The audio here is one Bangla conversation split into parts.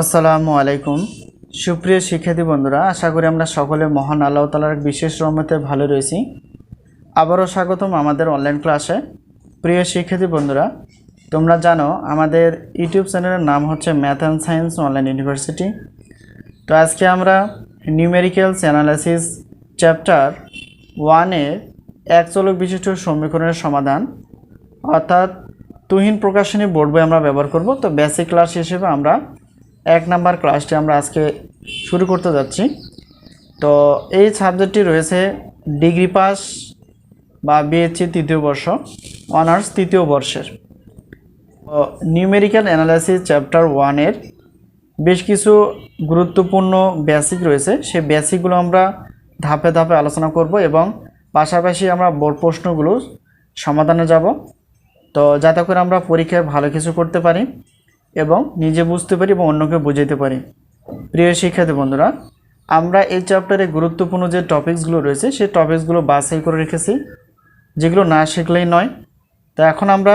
আসসালামু আলাইকুম। সুপ্রিয় শিক্ষার্থী বন্ধুরা, আশা করি আমরা সকলে মহান আল্লাহ তালার বিশেষ রহমতে ভালো রয়েছি। আবারও স্বাগতম আমাদের অনলাইন ক্লাসে প্রিয় শিক্ষার্থী বন্ধুরা, তোমরা জানো আমাদের ইউটিউব চ্যানেলের নাম হচ্ছে math and science online university তো আজকে আমরা নিউমেরিক্যালস অ্যানালাইসিস চ্যাপ্টার ওয়ানের এক চলক বিশিষ্ট সমীকরণের সমাধান, অর্থাৎ তুহিন প্রকাশনী বোর্ড বই আমরা ব্যবহার করব। তো বেসিক ক্লাস হিসেবে আমরা এক নাম্বার ক্লাসটি আমরা আজকে শুরু করতে যাচ্ছি। তো এই সাবজেক্টটি রয়েছে ডিগ্রি পাস বা বিএসসি তৃতীয় বর্ষ, অনার্স তৃতীয় বর্ষের। নিউমেরিক্যাল অ্যানালাইসিস চ্যাপ্টার ওয়ানের বেশ কিছু গুরুত্বপূর্ণ বেসিক রয়েছে। সেই বেসিকগুলো আমরা ধাপে ধাপে আলোচনা করব এবং পাশাপাশি আমরা বোর্ড প্রশ্নগুলো সমাধানে যাব। তো যাতে করে আমরা পরীক্ষায় ভালো কিছু করতে পারি। এবং নিজে বুঝতে পারি এবং অন্যকে বুঝাইতে পারি। প্রিয় শিক্ষার্থী বন্ধুরা, আমরা এই চ্যাপ্টারে গুরুত্বপূর্ণ যে টপিকসগুলো রয়েছে, সেই টপিকসগুলো বাছাই করে রেখেছি, যেগুলো না শিখলেই নয়। তো এখন আমরা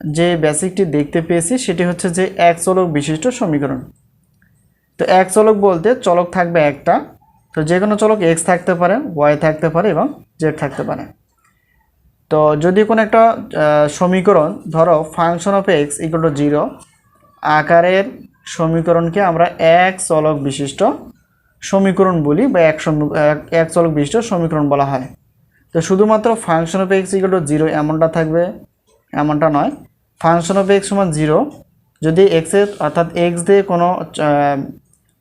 যে বেসিকটি দেখতে পেয়েছি, সেটি হচ্ছে যে এক চলক বিশিষ্ট সমীকরণ। তো এক চলক বলতে চলক থাকবে একটা। তো যে কোনো চলক এক্স থাকতে পারে ওয়াই থাকতে পারে এবং জেড থাকতে পারে। তো যদি কোনো একটা সমীকরণ ধরো function of x equal to zero আকারের সমীকরণকে আমরা এক চলক বিশিষ্ট সমীকরণ বলি বা এক এক চলক বিশিষ্ট সমীকরণ বলা হয়। তো শুধুমাত্র function of x equal to zero এমনটা থাকবে, এমনটা নয়। ফাংশন অফ এক্স সমান জিরো, যদি এক্সের অর্থাৎ এক্স দিয়ে কোনো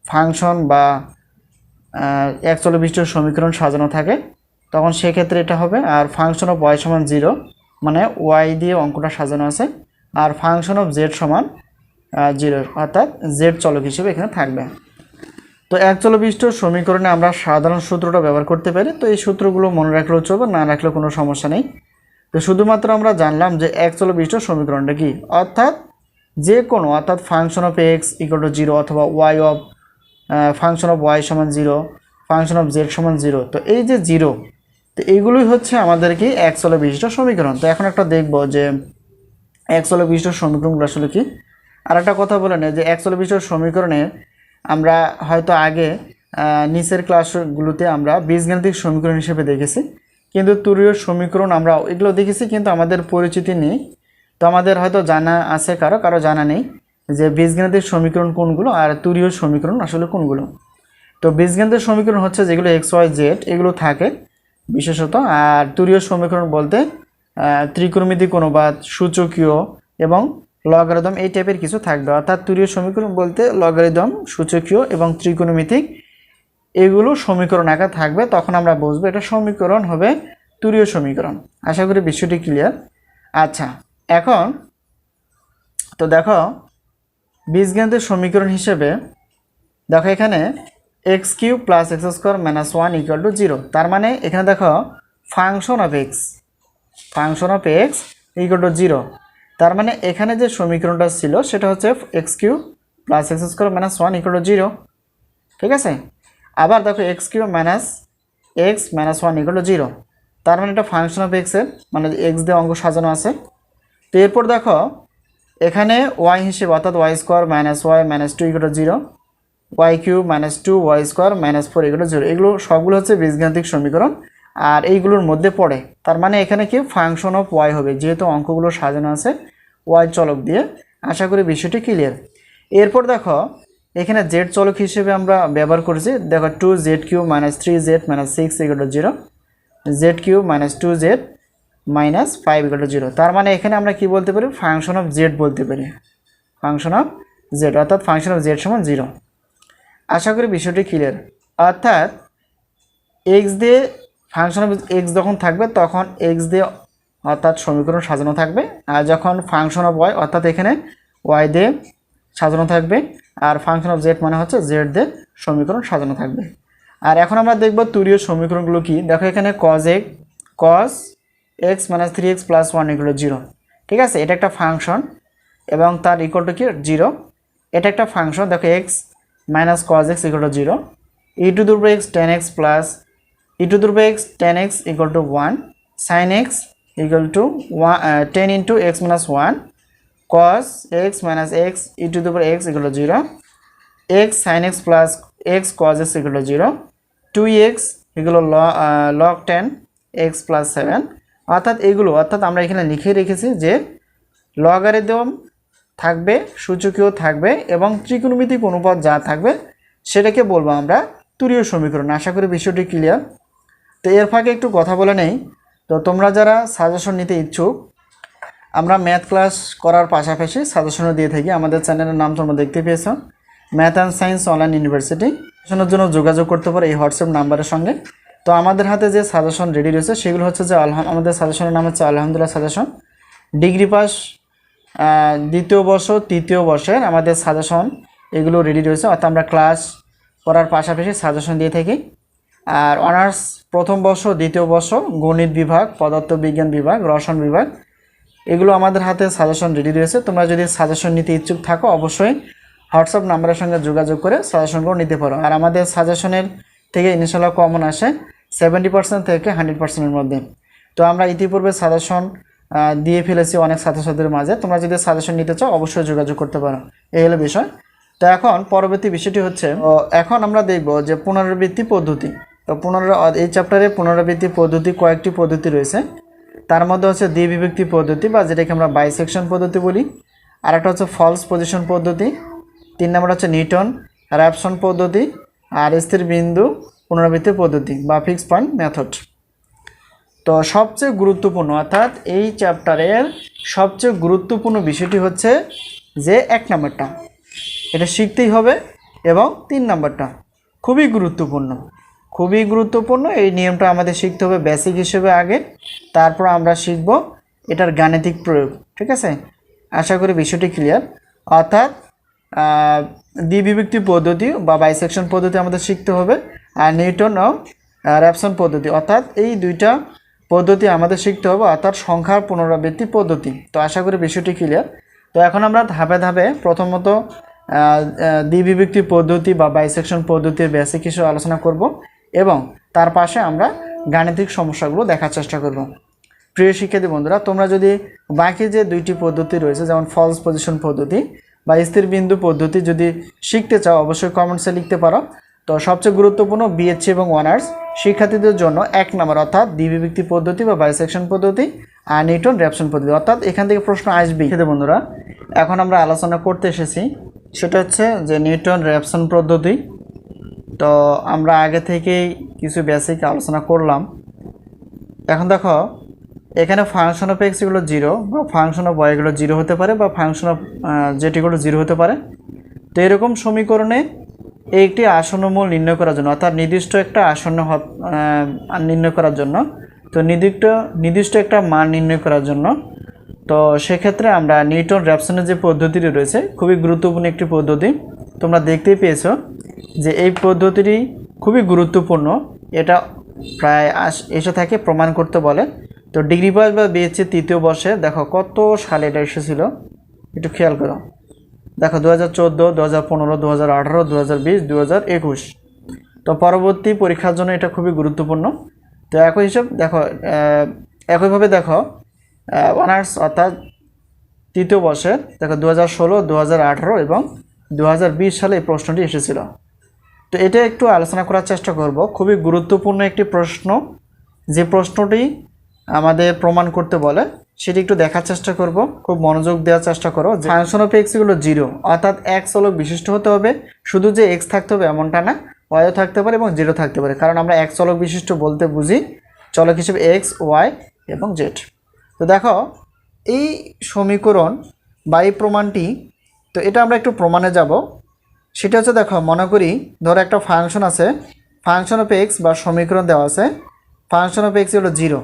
ফাংশন বা এক চলক বিশিষ্ট সমীকরণ সাজানো থাকে, তখন সেক্ষেত্রে এটা হবে। আর ফাংশন অফ ওয়াই সমান জিরো মানে ওয়াই দিয়ে অঙ্কটা সাজানো আছে। আর ফাংশন অফ জেড সমান জিরো, অর্থাৎ জেড চলক হিসেবে এখানে থাকবে। তো এক চলবিষ্ট সমীকরণে আমরা সাধারণ সূত্রটা ব্যবহার করতে পারি। তো এই সূত্রগুলো মনে রাখলেও চলবে, না রাখলেও কোনো সমস্যা নেই। তো শুধুমাত্র আমরা জানলাম যে এক চলবিষ্ট সমীকরণটা কি? অর্থাৎ যে কোনো, অর্থাৎ function of X equal to zero অথবা Y of function of Y সমান জিরো, ফাংশন অফ জেড সমান জিরো। তো এই যে জিরো, তো এইগুলোই হচ্ছে আমাদের কি এক চলে বিশিষ্ট সমীকরণ। তো এখন একটা দেখব যে এক চলে বিশিষ্ট সমীকরণগুলো আসলে কি? আর একটা কথা বলে নেই যে এক চলে বিশিষ্ট সমীকরণে আমরা হয়তো আগে নিচের ক্লাসগুলোতে আমরা বীজগাণিতিক সমীকরণ হিসেবে দেখেছি। কিন্তু তুরীয় সমীকরণ আমরা এগুলো দেখেছি, কিন্তু আমাদের পরিচিতি নেই। তো আমাদের হয়তো জানা আছে কারও কারও জানা নেই যে বীজগাণিতিক সমীকরণ কোনগুলো আর তুরীয় সমীকরণ আসলে কোনগুলো। তো বীজগণিতের সমীকরণ হচ্ছে যেগুলো এক্স ওয়াই জেড এগুলো থাকে বিশেষত। আর তুরীয় সমীকরণ বলতে ত্রিকোণমিতিক অনুবাদ সূচকীয় এবং লগারিদম এই টাইপের কিছু থাকবে। অর্থাৎ তুরীয় সমীকরণ বলতে লগারিদম সূচকীয় এবং ত্রিকোণমিতিক এগুলো সমীকরণ আকার থাকবে। তখন আমরা বুঝব এটা সমীকরণ হবে তুরীয় সমীকরণ। আশা করি বিষয়টি ক্লিয়ার আচ্ছা এখন তো দেখো, বীজগণিতের সমীকরণ হিসেবে দেখো এখানে x cube plus x square minus one equal to zero তার মানে এখানে দেখো function of x function of x equal to zero তার মানে এখানে যে সমীকরণটা ছিল, সেটা হচ্ছে x cube plus x square minus one equal to zero ঠিক আছে? আবার দেখো x cube minus x minus one equal to zero তার মানে এটা ফাংশন অফ এক্সের মানে এক্স দিয়ে অঙ্ক সাজানো আছে। তো এরপর দেখো, এখানে ওয়াই হিসেবে অর্থাৎ y square minus y minus two equal to zero y cube minus two y square minus four এগুলো জিরো এগুলো সবগুলো হচ্ছে বীজগাণিতিক সমীকরণ। আর এইগুলোর মধ্যে পড়ে, তার মানে এখানে কি ফাংশন অফ ওয়াই হবে, যেহেতু অঙ্কগুলো সাজানো আছে ওয়াই চলক দিয়ে। আশা করি বিষয়টি ক্লিয়ার এরপর দেখো, এখানে জেড চলক হিসেবে আমরা ব্যবহার করেছি। দেখো two z cube minus three z minus six equal zero z cube minus two z minus five equal zero তার মানে এখানে আমরা কি বলতে পারি? ফাংশন অফ জেড বলতে পারি। ফাংশন অফ জেড অর্থাৎ ফাংশন অফ জেড সমান জিরো আশা করি বিষয়টি ক্লিয়ার অর্থাৎ এক্স দিয়ে ফাংশন অফ এক্স যখন থাকবে, তখন এক্স দিয়ে অর্থাৎ সমীকরণ সাজানো থাকবে। আর যখন ফাংশন অফ ওয়াই অর্থাৎ এখানে ওয়াই দিয়ে সাজানো থাকবে, আর ফাংশন অফ জেড মানে হচ্ছে জেড দিয়ে সমীকরণ সাজানো থাকবে। আর এখন আমরা দেখব তুরীয় সমীকরণগুলো কি। দেখো এখানে কজ এক cos x minus three x plus one equal zero ঠিক আছে? এটা একটা ফাংশন এবং তার ইকুয়াল টু কি? জিরো এটা একটা ফাংশন দেখো x minus cos x equal to zero e to দুর্ব x tan x plus e to দুর্ব x tan x equal to one sine x equal to one tan into x minus one cos x minus x e to দুপুর এক্স এগুলো zero x sine x plus x cos x এগুলো জিরো টু এক্স এগুলো log tan x plus seven অর্থাৎ এগুলো, অর্থাৎ আমরা এখানে লিখে রেখেছি যে লগারিদম থাকবে, সূচকীয় থাকবে এবং ত্রিকোণমিতিক অনুপাত যা থাকবে সেটাকে বলব আমরা তুরীয় সমীকরণ। আশা করি বিষয়টি ক্লিয়ার তো এর ফাঁকে একটু কথা বলে নেই। তো তোমরা যারা সাজেশন নিতে ইচ্ছুক, আমরা ম্যাথ ক্লাস করার পাশাপাশি সাজেশনও দিয়ে থাকি। আমাদের চ্যানেলের নাম তোমরা দেখতে পেয়েছ। Math and science online university সাজেশনের জন্য যোগাযোগ করতে পারো এই হোয়াটসঅ্যাপ নাম্বারের সঙ্গে। তো আমাদের হাতে যে সাজেশন রেডি রয়েছে, সেগুলো হচ্ছে যে আলহাম আমাদের সাজেশনের নাম হচ্ছে আলহামদুলিল্লাহ সাজেশন ডিগ্রি পাস দ্বিতীয় বর্ষ, তৃতীয় বর্ষের আমাদের সাজেশন এগুলো রেডি রয়েছে। অর্থাৎ আমরা ক্লাস করার পাশাপাশি সাজেশন দিয়ে থাকি। আর অনার্স প্রথম বর্ষ, দ্বিতীয় বর্ষ, গণিত বিভাগ, পদার্থবিজ্ঞান বিভাগ, রসায়ন বিভাগ, এগুলো আমাদের হাতে সাজেশন রেডি রয়েছে। তোমরা যদি সাজেশন নিতে ইচ্ছুক থাকো, অবশ্যই হোয়াটসঅ্যাপ নাম্বারের সঙ্গে যোগাযোগ করে সাজেশনগুলো নিতে পারো। আর আমাদের সাজেশনের থেকে ইনশাল্লাহ কমন আসে সেভেন্টি পার্সেন্ট থেকে হান্ড্রেড পার্সেন্টের মধ্যে। তো আমরা ইতিপূর্বে সাজেশন দিয়ে ফেলেছি অনেক ছাত্রছাত্রীদের মাঝে। তোমরা যদি সাজেশন নিতে চাও, অবশ্যই যোগাযোগ করতে পারো। এই হলো বিষয়। তো এখন পরবর্তী বিষয়টি হচ্ছে এখন আমরা দেখব যে পুনরাবৃত্তি পদ্ধতি। তো পুনর, এই চ্যাপ্টারে পুনরাবৃত্তি পদ্ধতি কয়েকটি পদ্ধতি রয়েছে। তার মধ্যে হচ্ছে দ্বিবিভক্তি পদ্ধতি বা যেটাকে আমরা বাইসেকশন পদ্ধতি বলি। আর একটা হচ্ছে ফলস পজিশন পদ্ধতি। তিন নম্বর হচ্ছে নিউটন র্যাপসন পদ্ধতি আর স্থির বিন্দু পুনরাবৃত্তি পদ্ধতি বা ফিক্স পয়েন্ট মেথড তো সবচেয়ে গুরুত্বপূর্ণ, অর্থাৎ এই চ্যাপ্টারের সবচেয়ে গুরুত্বপূর্ণ বিষয়টি হচ্ছে যে এক নম্বরটা, এটা শিখতেই হবে এবং তিন নম্বরটা খুবই গুরুত্বপূর্ণ। খুবই গুরুত্বপূর্ণ। এই নিয়মটা আমাদের শিখতে হবে বেসিক হিসেবে আগে। তারপর আমরা শিখব এটার গাণিতিক প্রয়োগ, ঠিক আছে? আশা করি বিষয়টি ক্লিয়ার অর্থাৎ দ্বিবিভক্তি পদ্ধতি বা বাইসেকশন পদ্ধতি আমাদের শিখতে হবে আর নিউটন ও র্যাপসন পদ্ধতি। অর্থাৎ এই দুইটা পদ্ধতি আমাদের শিখতে হবে, অর্থাৎ সংখ্যার পুনরাবৃত্তি পদ্ধতি। তো আশা করি বিষয়টি ক্লিয়ার তো এখন আমরা ধাপে ধাপে প্রথমত দ্বিবিভক্তি পদ্ধতি বা বাইসেকশন পদ্ধতির বেসিক কিছু আলোচনা করব। এবং তার পাশে আমরা গাণিতিক সমস্যাগুলো দেখার চেষ্টা করব। প্রিয় শিক্ষার্থী বন্ধুরা, তোমরা যদি বাকি যে দুইটি পদ্ধতি রয়েছে, যেমন ফলস পজিশন পদ্ধতি বা স্থির বিন্দু পদ্ধতি যদি শিখতে চাও, অবশ্যই কমেন্টসে লিখতে পারো। তো সবচেয়ে গুরুত্বপূর্ণ বিএসসি এবং অনার্স শিক্ষার্থীদের জন্য এক নম্বর, অর্থাৎ দ্বিবিভক্তি পদ্ধতি বা বাইসেকশন পদ্ধতি আর নিউটন র্যাপশন পদ্ধতি। অর্থাৎ এখান থেকে প্রশ্ন আসবেই। খেতে বন্ধুরা, এখন আমরা আলোচনা করতে এসেছি। সেটা হচ্ছে যে নিউটন র্যাপসন পদ্ধতি তো আমরা আগে থেকেই কিছু বেসিক আলোচনা করলাম। এখন দেখো, এখানে ফাংশন অফ এক্সগুলো জিরো বা ফাংশন অফ ওয়াই এগুলো জিরো হতে পারে বা ফাংশন অফ যেটিগুলো জিরো হতে পারে। তো এরকম সমীকরণে একটি আসন্ন মূল নির্ণয় করার জন্য, অর্থাৎ নির্দিষ্ট একটা আসন্ন নির্ণয় করার জন্য, তো নির্দিষ্ট নির্দিষ্ট একটা মান নির্ণয় করার জন্য, তো সেক্ষেত্রে আমরা নিউটন র্যাপসনের যে পদ্ধতিটি রয়েছে, খুবই গুরুত্বপূর্ণ একটি পদ্ধতি। তোমরা দেখতেই পেয়েছ যে এই পদ্ধতিটি খুবই গুরুত্বপূর্ণ। এটা প্রায় আস, এসে থাকে প্রমাণ করতে বলে। তো ডিগ্রি পাস বা বিএসসি তৃতীয় বর্ষে দেখো কত সালে এটা এসেছিল। একটু খেয়াল করো। দেখো দু হাজার চোদ্দ দু হাজার পনেরো দু হাজার আঠারো দু হাজার বিশ দু হাজার একুশ। তো পরবর্তী পরীক্ষার জন্য এটা খুবই গুরুত্বপূর্ণ। তো একই হিসাব দেখো একইভাবে দেখো অনার্স অর্থাৎ তৃতীয় বর্ষে দেখো দু হাজার ষোলো দু হাজার আঠারো এবং দু হাজার বিশ সালে এই প্রশ্নটি এসেছিল। তো এটা একটু আলোচনা করার চেষ্টা করব। খুবই গুরুত্বপূর্ণ একটি প্রশ্ন। যে প্রশ্নটি আমাদের প্রমাণ করতে বলে, সেটি একটু দেখার চেষ্টা করব। খুব মনোযোগ দেওয়ার চেষ্টা করো যে ফাংশন অফ এক্স এগুলো জিরো, অর্থাৎ এক চলক বিশিষ্ট হতে হবে। শুধু যে এক্স থাকতে হবে এমনটা না, ওয়াইও থাকতে পারে এবং জিরো থাকতে পারে। কারণ আমরা এক চলক বিশিষ্ট বলতে বুঝি। চলক হিসেবে এক্স, ওয়াই এবং জেড। তো দেখো, এই সমীকরণ বা এই প্রমাণটি তো এটা আমরা একটু প্রমাণে যাব। সেটা হচ্ছে দেখো, মনে করি ধরো একটা ফাংশন আছে ফাংশন অফ এক্স বা সমীকরণ দেওয়া আছে ফাংশন অফ এক্স হলো জিরো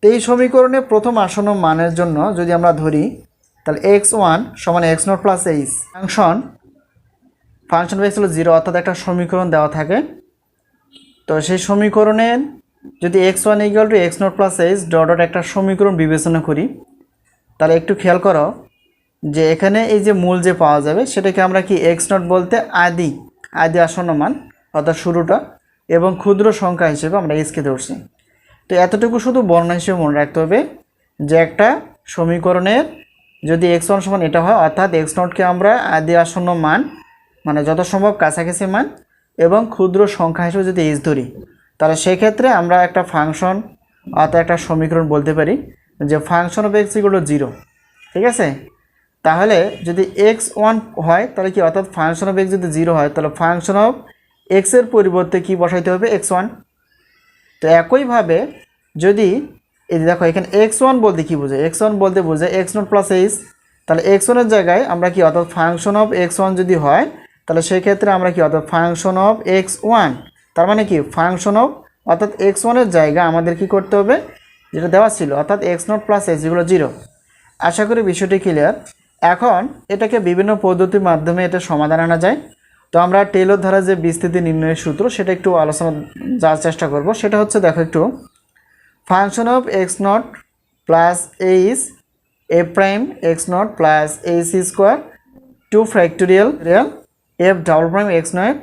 তো এই সমীকরণে প্রথম আসন্ন মানের জন্য যদি আমরা ধরি, তাহলে এক্স ওয়ান সমান x naught plus h function function of x হলো জিরো অর্থাৎ একটা সমীকরণ দেওয়া থাকে। তো সেই সমীকরণের যদি x one equal to x naught plus h dot dot একটা সমীকরণ বিবেচনা করি, তাহলে একটু খেয়াল করো যে এখানে এই যে মূল যে পাওয়া যাবে, সেটাকে আমরা কি এক্স নট বলতে আদি আদি আসন্ন মান, অর্থাৎ শুরুটা, এবং ক্ষুদ্র সংখ্যা হিসেবে আমরা এসকে ধরছি। তো এতটুকু শুধু বর্ণনা হিসেবে মনে রাখতে হবে যে একটা সমীকরণের যদি এক্স ওয়ান সমান এটা হয়, অর্থাৎ এক্স নটকে আমরা আদি আসন্ন মান মানে যত সম্ভব কাছাকাছি মান, এবং ক্ষুদ্র সংখ্যা হিসেবে যদি এইচ ধরি, তাহলে সেক্ষেত্রে আমরা একটা ফাংশন, অর্থাৎ একটা সমীকরণ বলতে পারি, যে function of x equal zero ঠিক আছে? তাহলে যদি এক্স ওয়ান হয়, তাহলে কি অর্থাৎ ফাংশন অফ এক্স যদি জিরো হয়, তাহলে ফাংশন অফ এক্সের পরিবর্তে কি বসাইতে হবে? এক্স ওয়ান তো একইভাবে যদি, এই দেখো, এখানে এক্স ওয়ান বলতে কী বোঝায়? এক্স ওয়ান বলতে বোঝায় এক্স নট প্লাস এইচ তাহলে এক্স ওয়ানের জায়গায় আমরা কি অর্থাৎ ফাংশন অফ এক্স ওয়ান যদি হয়, তাহলে সেক্ষেত্রে আমরা কি অর্থাৎ ফাংশন অফ এক্স ওয়ান তার মানে কি? ফাংশন অফ অর্থাৎ এক্স ওয়ানের জায়গা আমাদের কি করতে হবে? যেটা দেওয়া ছিল, অর্থাৎ এক্স নট প্লাস এইচ এগুলো জিরো আশা করি বিষয়টি ক্লিয়ার এখন এটাকে বিভিন্ন পদ্ধতির মাধ্যমে এটা সমাধান আনা যায়। তো আমরা টেলর ধারা যে বিস্তৃতি নির্ণয়ের সূত্র, সেটা একটু আলোচনা যাওয়ার চেষ্টা করব। সেটা হচ্ছে, দেখো একটু function of x naught plus h a prime x naught plus h square two factorial real f double prime x naught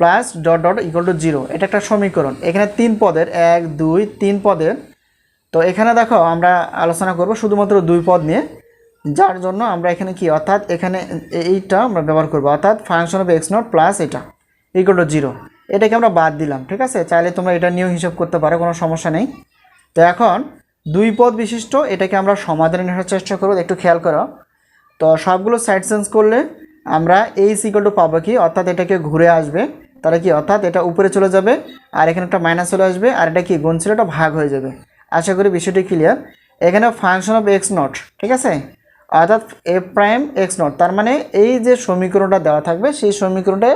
plus dot dot equal to zero এটা একটা সমীকরণ। এখানে তিন পদের, এক, দুই, তিন পদের। তো এখানে দেখো, আমরা আলোচনা করব শুধুমাত্র দুই পদ নিয়ে। যার জন্য আমরা এখানে কি? অর্থাৎ এখানে এইটা আমরা ব্যবহার করব। অর্থাৎ function of x naught plus এটা ইকুয়াল টু জিরো এটাকে আমরা বাদ দিলাম, ঠিক আছে? চাইলে তোমরা এটা নিয়েও হিসাব করতে পারো, কোনো সমস্যা নেই। তো এখন দুই পদ বিশিষ্ট, এটাকে আমরা সমাধানে নেওয়ার চেষ্টা করব। একটু খেয়াল করো। তো সবগুলো সাইড চেঞ্জ করলে আমরা এই সিকল টু পাবো কি? অর্থাৎ এটাকে ঘুরে আসবে। তাহলে কি? অর্থাৎ এটা উপরে চলে যাবে, আর এখানে একটা মাইনাস চলে আসবে, আর এটা কি? গুণ ছিল এটা ভাগ হয়ে যাবে। আশা করি বিষয়টি ক্লিয়ার এখানে ফাংশন অফ এক্স নট ঠিক আছে? অর্থাৎ এ প্রাইম এক্স নট তার মানে এই যে সমীকরণটা দেওয়া থাকবে, সেই সমীকরণটা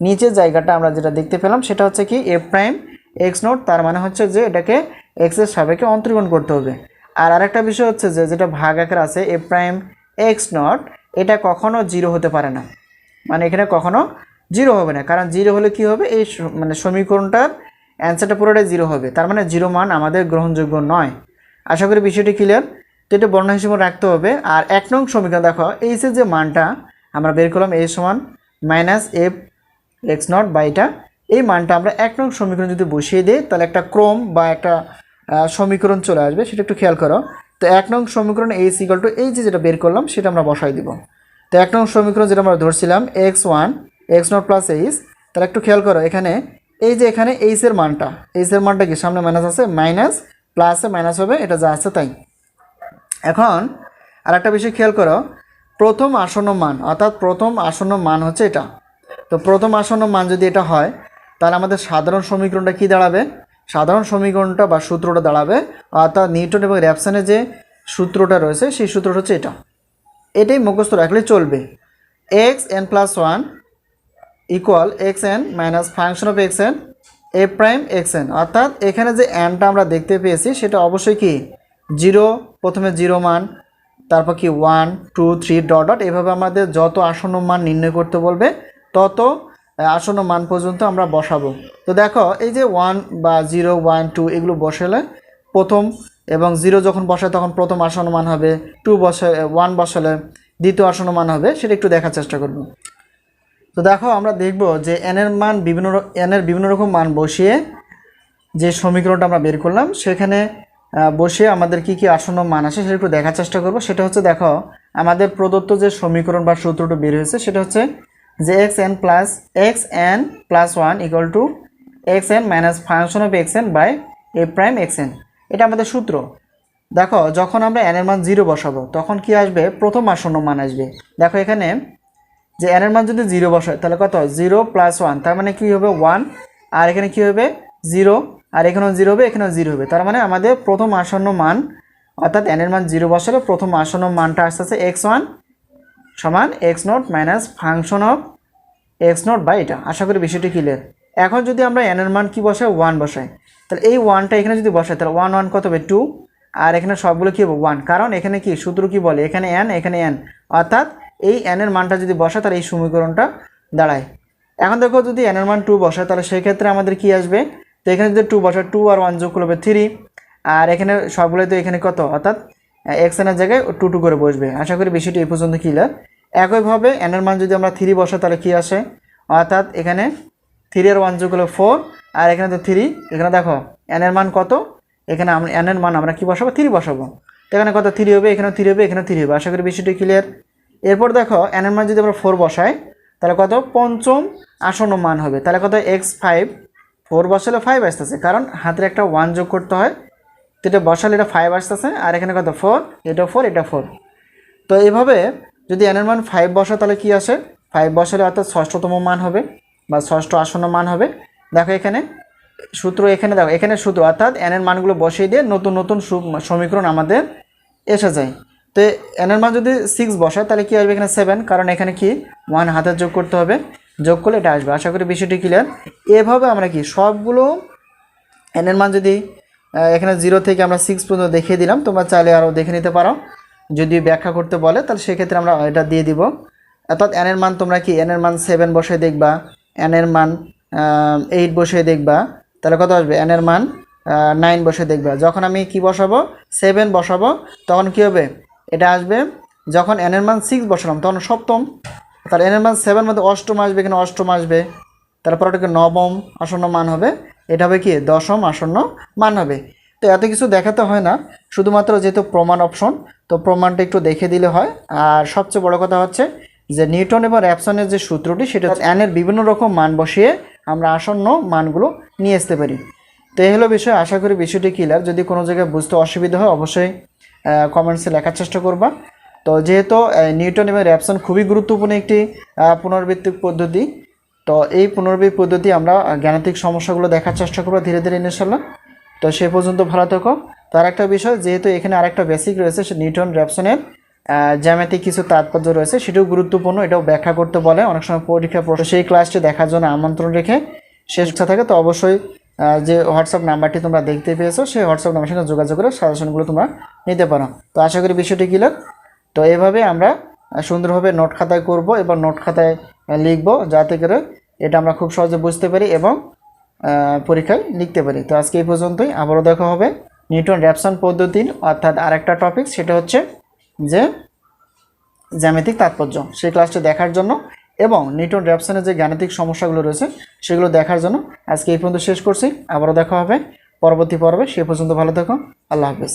নিচের জায়গাটা আমরা যেটা দেখতে পেলাম, সেটা হচ্ছে কি এ প্রাইম এক্স নট তার মানে হচ্ছে যে এটাকে এক্সের সাপেক্ষে অন্তর্গণ করতে হবে। আর আরেকটা বিষয় হচ্ছে যে, যেটা ভাগ আকার আছে এ প্রাইম এক্স নট এটা কখনো জিরো হতে পারে না। মানে এখানে কখনো জিরো হবে না। কারণ জিরো হলে কি হবে? এই মানে সমীকরণটার অ্যান্সারটা পুরোটাই জিরো হবে। তার মানে জিরো মান আমাদের গ্রহণযোগ্য নয়। আশা করি বিষয়টি ক্লিয়ার তো এটা বর্ণ হিসেবে রাখতে হবে। আর এক নং সমীকরণ দেখো এইসের যে মানটা আমরা বের করলাম এই সমান মাইনাস এফ এক্স নট বা এটা। এই মানটা আমরা এক নং সমীকরণ যদি বসিয়ে দিই, তাহলে একটা ক্রম বা একটা সমীকরণ চলে আসবে। সেটা একটু খেয়াল করো। তো এক নং সমীকরণ এই সিকল টু এই যে যেটা বের করলাম, সেটা আমরা বসাই দিব। তো এক নং সমীকরণ যেটা আমরা ধরছিলাম x one x naught plus h তাহলে একটু খেয়াল করো, এখানে এই যে এখানে এইচের মানটা এইচের মানটা কি? সামনে মাইনাস আছে মাইনাস প্লাসে মাইনাস হবে, এটা যা আছে তাই। এখন আর একটা বিষয় খেয়াল করো, প্রথম আসন্ন মান, অর্থাৎ প্রথম আসন্ন মান হচ্ছে এটা। তো প্রথম আসন্ন মান যদি এটা হয়, তাহলে আমাদের সাধারণ সমীকরণটা কি দাঁড়াবে? সাধারণ সমীকরণটা বা সূত্রটা দাঁড়াবে, অর্থাৎ নিউটন এবং র্যাপসনের যে সূত্রটা রয়েছে, সেই সূত্রটা হচ্ছে এটা। এটাই মুখস্থ রাখলে চলবে। X n plus one equal x n minus function of x n a prime x n অর্থাৎ এখানে যে এনটা আমরা দেখতে পেয়েছি, সেটা অবশ্যই কি? জিরো, প্রথমে জিরো মান, তারপর কি one, two, three, dot dot, এভাবে আমাদের যত আসন্ন মান নির্ণয় করতে বলবে, তত আসন্ন মান পর্যন্ত আমরা বসাবো। তো দেখো, এই যে ওয়ান বা জিরো, ওয়ান, টু, এগুলো বসালে প্রথম এবং জিরো যখন বসায় তখন প্রথম আসন্ন মান হবে, টু বসে ওয়ান বসালে দ্বিতীয় আসন্ন মান হবে, সেটা একটু দেখার চেষ্টা করব। তো দেখো, আমরা দেখব যে এন এর মান বিভিন্ন এন এর বিভিন্ন রকম মান বসিয়ে যে সমীকরণটা আমরা বের করলাম, সেখানে বসিয়ে আমাদের কি কি আসন্ন মান আসে সেটা একটু দেখার চেষ্টা করব। সেটা হচ্ছে দেখো, আমাদের প্রদত্ত যে সমীকরণ বা সূত্রটা বের হয়েছে, সেটা হচ্ছে যে x n plus x n plus one equal to x n minus function of x n by a prime x n এটা আমাদের সূত্র। দেখো, যখন আমরা এন এর মান জিরো বসাবো, তখন কি আসবে? প্রথম আসন্ন মান আসবে। দেখো এখানে, যে এন এর মান যদি জিরো বসায়, তাহলে কত? জিরো প্লাস ওয়ান তার মানে কী হবে? ওয়ান আর এখানে কী হবে? জিরো আর এখানেও জিরো হবে, এখানেও জিরো হবে। তার মানে আমাদের প্রথম আসন্ন মান, অর্থাৎ এন এর মান জিরো বসালে প্রথম আসন্ন মানটা আসতে আছে এক্স ওয়ান সমান x naught minus function of x naught by এটা। আশা করি বিষয়টি ক্লিয়ার এখন যদি আমরা এন এর মান কী বসাই? ওয়ান বসাই। তাহলে এই ওয়ানটা এখানে যদি বসাই, তাহলে ওয়ান ওয়ান কত হবে? টু আর এখানে সবগুলো কী হবে? ওয়ান কারণ এখানে কি? সূত্র কি বলে? এখানে এন এখানে এন অর্থাৎ এই এন এর মানটা যদি বসা তাহলে এই সমীকরণটা দাঁড়ায়। এখন দেখো, যদি এন এর মান টু বসায় তাহলে সেই ক্ষেত্রে আমাদের কি আসবে? তো এখানে যদি টু বসায় টু আর ওয়ান যোগ করবে থ্রি আর এখানে সবগুলোই তো এখানে কত? অর্থাৎ এক্স এনের জায়গায় টু টু করে বসবে। আশা করি বিষয়টি এই পর্যন্ত ক্লিয়ার একইভাবে এন এর মান যদি আমরা থ্রি বসাই, তাহলে কী আসে? অর্থাৎ এখানে থ্রি আর ওয়ান যোগ করলে ফোর আর এখানে তো থ্রি এখানে দেখো এন এর মান কত? এখানে আমরা এন এর মান আমরা কি বসাবো? থ্রি বসাবো। তো এখানে কত? থ্রি হবে এখানে থ্রি হবে এখানে থ্রি হবে। আশা করি বিষয়টি ক্লিয়ার এরপর দেখো এনের মান যদি আমরা ফোর বসাই, তাহলে কত? পঞ্চম আসন্ন মান হবে। তাহলে কত? এক্স ফাইভ ফোর বসালে ফাইভ আসতেছে, কারণ হাতের একটা ওয়ান যোগ করতে হয়। তো এটা বসালে এটা ফাইভ আসতেছে, আর এখানে কত? ফোর এটা ফোর এটা ফোর তো এইভাবে যদি এনের মান ফাইভ বসা, তাহলে কি আসে? ফাইভ বসালে অর্থাৎ ষষ্ঠতম মান হবে, বা ষষ্ঠ আসন্ন মান হবে। দেখো এখানে, সূত্র এখানে, দেখো, এখানে সূত্র, অর্থাৎ এনের মানগুলো বসিয়ে দিয়ে নতুন নতুন সমীকরণ আমাদের এসে যায়। তো এনের মান যদি সিক্স বসায়, তাহলে কী আসবে এখানে সেভেন কারণ এখানে কি? ওয়ান হাতে যোগ করতে হবে। যোগ করলে এটা আসবে। আশা করি বিষয়টি ক্লিয়ার এভাবে আমরা কি সবগুলো এনের মান যদি এখানে জিরো থেকে আমরা সিক্স পর্যন্ত দেখিয়ে দিলাম, তোমরা চাইলে আরও দেখে নিতে পারো। যদি ব্যাখ্যা করতে বলে, তাহলে সেক্ষেত্রে আমরা এটা দিয়ে দিব। অর্থাৎ এনের মান তোমরা কি এনের মান সেভেন বসে দেখবা এনের মান এইট বসে দেখবা, তাহলে কত আসবে? এনের মান নাইন বসে দেখবা। যখন আমি কি বসাবো? সেভেন বসাবো, তখন কি হবে? এটা আসবে, যখন এনের মান সিক্স বসালাম, তখন সপ্তম তাহলে এনের মান সেভেন মধ্যে অষ্টম আসবে, এখানে অষ্টম আসবে। তারপর ওটাকে নবম আসন্ন মান হবে। এটা হবে কি? দশম আসন্ন মান হবে। তো এত কিছু দেখাতে হয় না। শুধুমাত্র যেহেতু প্রমাণ অপশন তো প্রমাণটা একটু দেখে দিলে হয়। আর সবচেয়ে বড় কথা হচ্ছে যে নিউটন এবং র্যাপসনের যে সূত্রটি, সেটা হচ্ছে অ্যানের বিভিন্ন রকম মান বসিয়ে আমরা আসন্ন মানগুলো নিয়ে আসতে পারি। তো এই হলো বিষয়। আশা করি বিষয়টি ক্লিয়ার যদি কোনো জায়গায় বুঝতে অসুবিধা হয়, অবশ্যই কমেন্টসে লেখার চেষ্টা করবা। তো যেহেতু নিউটন এবং র্যাপসন খুবই গুরুত্বপূর্ণ একটি পুনরাবৃত্তিক পদ্ধতি, তো এই পুনরাবৃত্তি পদ্ধতি আমরা গাণিতিক সমস্যাগুলো দেখার চেষ্টা করব ধীরে ধীরে ইনশাল্লাহ তো সে পর্যন্ত ভালো থেকো। তো আরেকটা বিষয়, যেহেতু এখানে আরেকটা বেসিক রয়েছে, সে নিউটন র্যাপসনের জ্যামিতিক কিছু তাৎপর্য রয়েছে, সেটাও গুরুত্বপূর্ণ, এটাও ব্যাখ্যা করতে বলে, অনেক সময় পরীক্ষা সেই ক্লাসটি দেখার জন্য আমন্ত্রণ রেখে শেষ ইচ্ছা থাকে, তো অবশ্যই যে হোয়াটসঅ্যাপ নাম্বারটি তোমরা দেখতে পেয়েছ, সেই হোয়াটসঅ্যাপ নাম্বার সঙ্গে যোগাযোগ করে সাজেশনগুলো তোমরা নিতে পারো। তো আশা করি বিষয়টি ক্লিয়ার তো এভাবে আমরা সুন্দরভাবে নোট খাতায় করব এবং নোট খাতায় লিখব যাতে করে এটা আমরা খুব সহজে বুঝতে পারি এবং পরীক্ষায় লিখতে পারি। তো আজকে এই পর্যন্তই। আবারও দেখা হবে নিউটন র্যাপসন পদ্ধতির, অর্থাৎ আরেকটা টপিক সেটা হচ্ছে যে জ্যামিতিক তাৎপর্য। সেই ক্লাসটি দেখার জন্য এবং নিউটন র্যাপসনের যে গাণিতিক সমস্যাগুলো রয়েছে, সেগুলো দেখার জন্য আজকে এই পর্যন্ত শেষ করছি। আবারও দেখা হবে পরবর্তী পর্বে। সে পর্যন্ত ভালো থাকো আল্লাহ হাফেজ।